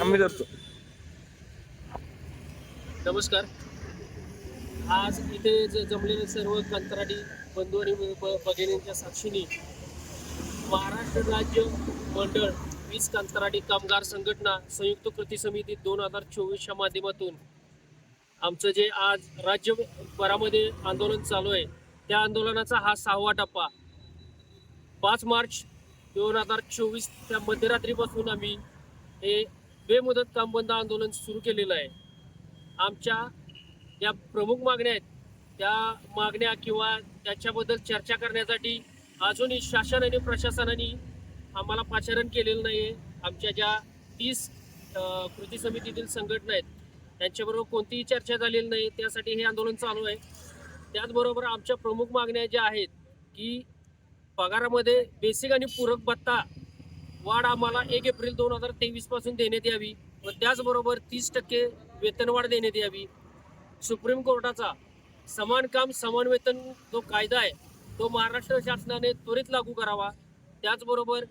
आम्ही करतो. नमस्कार. आज इथे जमलेले सर्व कंत्राटी बंधू आणि भगिनींच्या साक्षीने महाराष्ट्र राज्य मंडळ वीस कंत्राटी कामगार संघटना संयुक्त कृती समिती दोन हजार चोवीसच्या माध्यमातून आमचं जे आज राज्यभरामध्ये आंदोलन चालू आहे त्या आंदोलनाचा हा सहावा टप्पा. पाच मार्च दोन हजार चोवीसच्या मध्यरात्रीपासून आम्ही हे बेमुदत काम बंद आंदोलन सुरू केलेलं आहे. आमच्या या प्रमुख मागण्या आहेत त्या मागण्या किंवा त्याच्याबद्दल चर्चा करण्यासाठी अजूनही शासन आणि प्रशासनाने आम्हाला पाचारण केलेलं नाही आहे आमच्या ज्या तीस कृती समितीतील संघटना आहेत त्यांच्याबरोबर कोणतीही चर्चा झालेली नाही. त्यासाठी हे आंदोलन चालू आहे. त्याचबरोबर आमच्या प्रमुख मागण्या ज्या आहेत की पगारामध्ये बेसिक आणि पूरक भत्ता वाढ आम्हाला एक एप्रिल दोन हजार तेवीसपासून देण्यात यावी व त्याचबरोबर तीस टक्के वेतनवाढ देण्यात यावी. सुप्रीम कोर्टाचा समान काम समान वेतन जो कायदा आहे तो महाराष्ट्र शासनाने त्वरित लागू करावा. त्याचबरोबर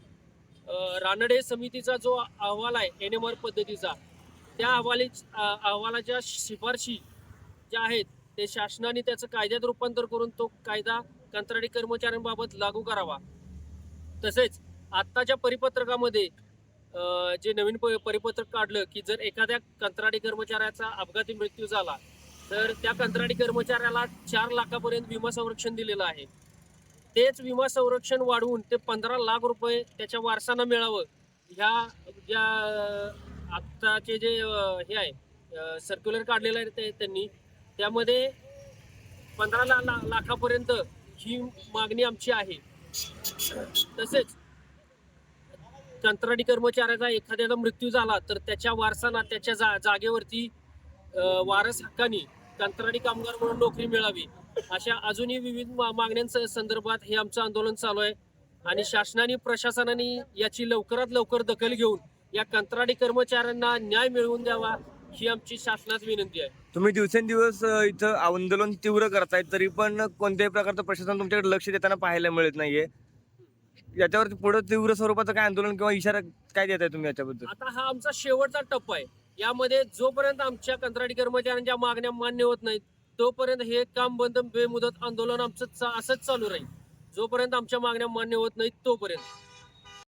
रानडे समितीचा जो अहवाल आहे एन एम आर पद्धतीचा त्या अहवाली अहवालाच्या शिफारशी ज्या आहेत ते शासनाने त्याचं कायद्यात रूपांतर करून तो कायदा कंत्राटी कर्मचाऱ्यांबाबत लागू करावा. तसेच आत्ताच्या परिपत्रकामध्ये जे नवीन प- परिपत्रक काढलं की जर एखाद्या कंत्राटी कर्मचाऱ्याचा अपघाती मृत्यू झाला तर त्या कंत्राटी कर्मचाऱ्याला चार लाखापर्यंत विमा संरक्षण दिलेलं आहे. तेच विमा संरक्षण वाढवून ते पंधरा लाख रुपये त्याच्या वारसांना मिळावं ह्या ज्या आत्ताचे जे हे आहे सर्क्युलर काढलेलं आहे ते त्यांनी त्यामध्ये पंधरा ला- लाखापर्यंत ही मागणी आमची आहे. तसेच कंत्राटी कर्मचाऱ्याचा एखाद्याचा मृत्यू झाला तर त्याच्या वारसांना त्याच्या जा जागेवरती वारस हक्कानी कंत्राटी कामगार म्हणून नोकरी मिळावी. अशा अजूनही विविध मा- मागण्यांच्या संदर्भात हे आमचं आंदोलन चालू आहे. आणि शासनाने प्रशासनाने याची लवकरात लवकर दखल घेऊन या कंत्राटी कर्मचाऱ्यांना न्याय मिळवून द्यावा ही आमची शासनात विनंती आहे. तुम्ही दिवसेंदिवस इथं आंदोलन तीव्र करताय तरी पण कोणत्याही प्रकारचं प्रशासन तुमच्याकडे लक्ष देताना पाहायला मिळत नाहीये. याच्यावरती पुढे तीव्र स्वरूपाचं काय आंदोलन किंवा इशारा काय देताय तुम्ही याच्याबद्दल? आता हा आमचा शेवटचा टप्पा आहे. यामध्ये जोपर्यंत आमच्या कंत्राटी कर्मचाऱ्यांच्या मागण्या मान्य होत नाहीत तोपर्यंत हे काम बंद बेमुदत आंदोलन आमचं असंच चालू राहील. जोपर्यंत आमच्या मागण्या मान्य होत नाहीत तोपर्यंत.